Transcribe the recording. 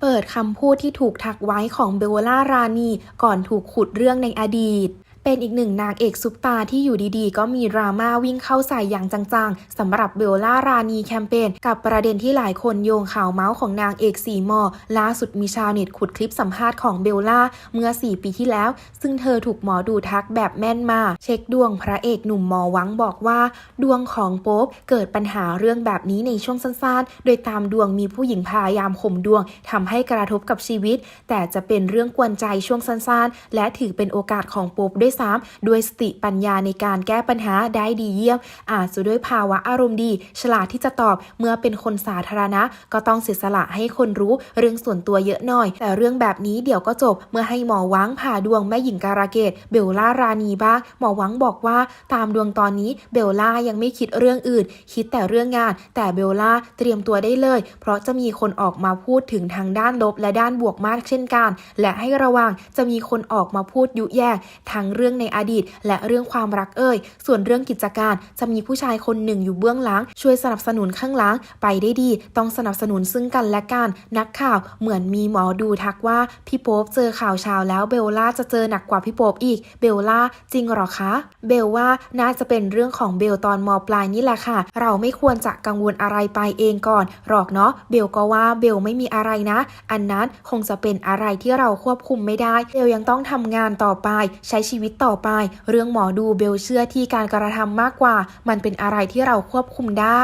เปิดคำพูดที่ถูกทักไว้ของเบลล่ารานีก่อนถูกขุดเรื่องในอดีต เป็นอีกหนึ่งนางเอกซุปตาที่อยู่ดีๆ ก็มีดราม่าวิ่งเข้าใส่อย่างจังๆสำหรับเบลล่ารานีแคมเปญกับประเด็นที่หลายคนโยงข่าวเมาส์ของนางเอกสีมอล่าสุดมีชาวเน็ตขุดคลิปสัมภาษณ์ของเบลล่าเมื่อ 4 ปีที่แล้ว ซึ่งเธอถูกหมอดูทักแบบแม่นมา เช็คดวงพระเอกหนุ่มหมอวังบอกว่า ดวงของโป๊บเกิดปัญหาเรื่องแบบนี้ในช่วงสั้นๆ โดยตามดวงมีผู้หญิงพยายามข่มดวงทำให้กระทบกับชีวิต แต่จะเป็นเรื่องกวนใจช่วงสั้นๆ และถือเป็นโอกาสของโป๊บด้วยซ้ำด้วยสติปัญญาในการแก้ปัญหาได้ดีเยี่ยม อาจจะด้วยภาวะอารมณ์ดี ฉลาดที่จะตอบเมื่อเป็นคนสาธารณะ ก็ต้องเสียสละให้คนรู้เรื่องส่วนตัวเยอะหน่อย แต่เรื่องแบบนี้เดี๋ยวก็จบเมื่อให้หมอวังผ่าดวงแม่หญิงการะเกดเบลล่ารานีบ้างหมอวังบอกว่าตามดวงตอนนี้เบลล่ายังไม่คิดเรื่องอื่น คิดแต่เรื่องงาน แต่เบลล่าเตรียมตัวได้เลย เพราะจะมีคนออกมาพูดถึงทางด้านลบและด้านบวกมากเช่นกัน และให้ระวังจะมีคนออกมาพูดยุแยงทั้งเรื่องในอดีต และเรื่องความรักเอ่ย ส่วนเรื่องกิจการจะมีผู้ชายคนหนึ่งอยู่เบื้องหลัง ช่วยสนับสนุนข้างหลังไปได้ดี ต้องสนับสนุนซึ่งกันและกันนักข่าวเหมือนมีหมอดูทักว่าพี่โป๊ปเจอข่าวเช้าแล้วเบลล่าจะเจอหนักกว่าพี่โป๊ปอีกเบลล่าจริงหรอคะ เบลว่าน่าจะเป็นเรื่องของเบลตอนมปลายนี่แหละค่ะ เราไม่ควรจะกังวลอะไรไปเองก่อนหรอกเนาะเบลก็ว่าเบลไม่มีอะไรนะ อันนั้นคงจะเป็นอะไรที่เราควบคุมไม่ได้เบลยังต้องทำงานต่อไปใช้ชีวิตตต่อไป เรื่องหมอดูเบลเชื่อที่การกระทำมากกว่า มันเป็นอะไรที่เราควบคุมได้